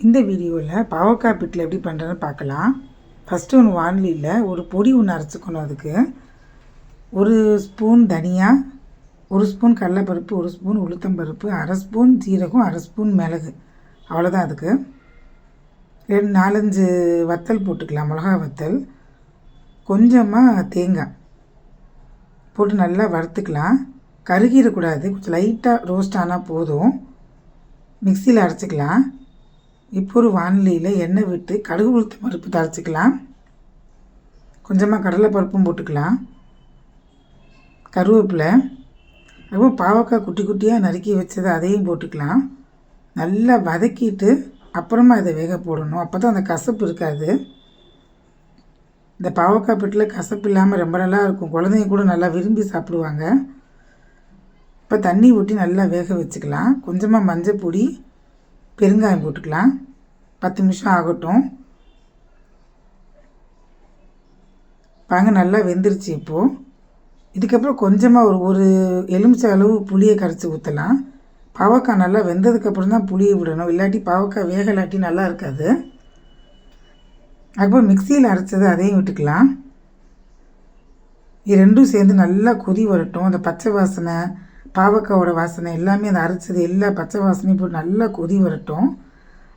இந்த வீடியோவில் பாவக்காய் பிட்டில் எப்படி பண்ணுறதுன்னு பார்க்கலாம். ஃபஸ்ட்டு ஒன்று வானிலியில் ஒரு பொடி ஒன்று அரைச்சிக்கணும் அதுக்கு. ஒரு ஸ்பூன் தனியா ஒரு ஸ்பூன் கடலைப்பருப்பு ஒரு ஸ்பூன் உளுத்தம்பருப்பு அரை ஸ்பூன் ஜீரகம் அரை ஸ்பூன் மிளகு. அவ்வளோதான் அதுக்கு. ரெண்டு நாலஞ்சு வத்தல் போட்டுக்கலாம் மிளகா வத்தல். கொஞ்சமாக தேங்காய் போட்டு நல்லா வறுத்துக்கலாம். கருகிடக்கூடாது. கொஞ்சம் லைட்டாக ரோஸ்ட் ஆனால் போதும். மிக்சியில் அரைச்சிக்கலாம். இப்போ ஒரு வானிலையில் எண்ணெய் விட்டு கடுகு உளுத்த பருப்பு தரைச்சிக்கலாம் கொஞ்சமாக கடலைப்பருப்பும் போட்டுக்கலாம். கருவேப்பிலை அதுவும் பாவக்காய் குட்டி குட்டியாக நறுக்கி வச்சதை அதையும் போட்டுக்கலாம். நல்லா வதக்கிட்டு அப்புறமா இதை வேக போடணும். அப்போ தான் அந்த கசப்பு இருக்காது. இந்த பாவக்காய் பெட்டில் கசப்பு இல்லாமல் ரொம்ப நல்லா இருக்கும். குழந்தைங்க கூட நல்லா விரும்பி சாப்பிடுவாங்க. இப்போ தண்ணி ஊற்றி நல்லா வேக வச்சுக்கலாம். கொஞ்சமாக மஞ்சள் பொடி பெருங்காயம் போட்டுக்கலாம். பத்து நிமிஷம் ஆகட்டும். பாங்க நல்லா வெந்துருச்சு இப்போது இதுக்கப்புறம் கொஞ்சமாக ஒரு ஒரு எலுமிச்சை அளவு புளியை கரைச்சி ஊற்றலாம் பாவக்காய் நல்லா வெந்ததுக்கப்புறம் தான் புளியை விடணும். இல்லாட்டி பாவக்காய் வேகலாட்டி நல்லா இருக்காது. அதுக்கப்புறம் மிக்சியில் அரைச்சது அதையும் விட்டுக்கலாம். இது ரெண்டும் சேர்ந்து நல்லா கொதி வரட்டும். அந்த பச்சை வாசனை பாவக்காவோட வாசனை எல்லாமே அந்த அரைச்சது எல்லா பச்சை வாசனையும் போட்டு நல்லா கொதி வரட்டும்.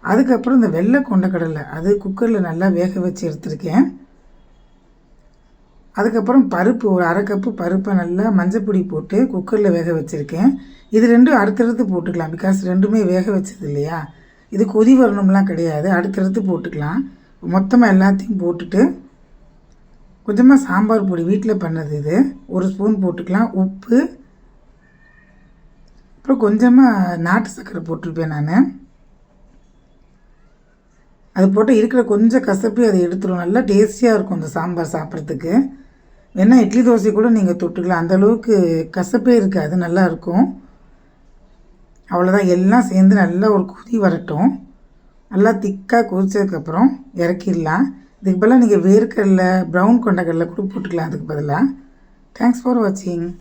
அதுக்கப்புறம் இந்த வெள்ளை கொண்டக்கடலை அது குக்கரில் நல்லா வேக வச்சு எடுத்திருக்கேன். அதுக்கப்புறம் பருப்பு ஒரு அரை கப்பு பருப்பை நல்லா மஞ்சப்பொடி போட்டு குக்கரில் வேக வச்சுருக்கேன். இது ரெண்டும் அடுத்தடுத்து போட்டுக்கலாம் பிகாஸ் ரெண்டுமே வேக வச்சது இல்லையா? இது கொதி வரணும்லாம் கிடையாது அடுத்தடுத்து போட்டுக்கலாம். மொத்தமாக எல்லாத்தையும் போட்டுட்டு கொஞ்சமாக சாம்பார் பொடி வீட்டில் பண்ணது இது. ஒரு ஸ்பூன் போட்டுக்கலாம் உப்பு அப்புறம் கொஞ்சமாக நாட்டு சர்க்கரை போட்டிருப்பேன் நான். அது போட்டு இருக்கிற கொஞ்சம் கசப்பி அதை எடுத்துரும். நல்லா டேஸ்டியாக இருக்கும் அந்த சாம்பார் சாப்பிட்றதுக்கு. வேணால் இட்லி தோசை கூட நீங்கள் தொட்டுக்கலாம். அந்தளவுக்கு கசப்பே இருக்காது நல்லாயிருக்கும் அவ்வளோதான் எல்லாம் சேர்ந்து நல்லா ஒரு கொதி வரட்டும். நல்லா திக்காக கொதிச்சதுக்கப்புறம் இறக்கிடலாம். இதுக்கு பதிலாக நீங்கள் வேர்க்கடலை ப்ரௌன் கொண்டக்கடலை கூட போட்டுக்கலாம். அதுக்கு பதிலாக தேங்க்ஸ் ஃபார் வாட்சிங்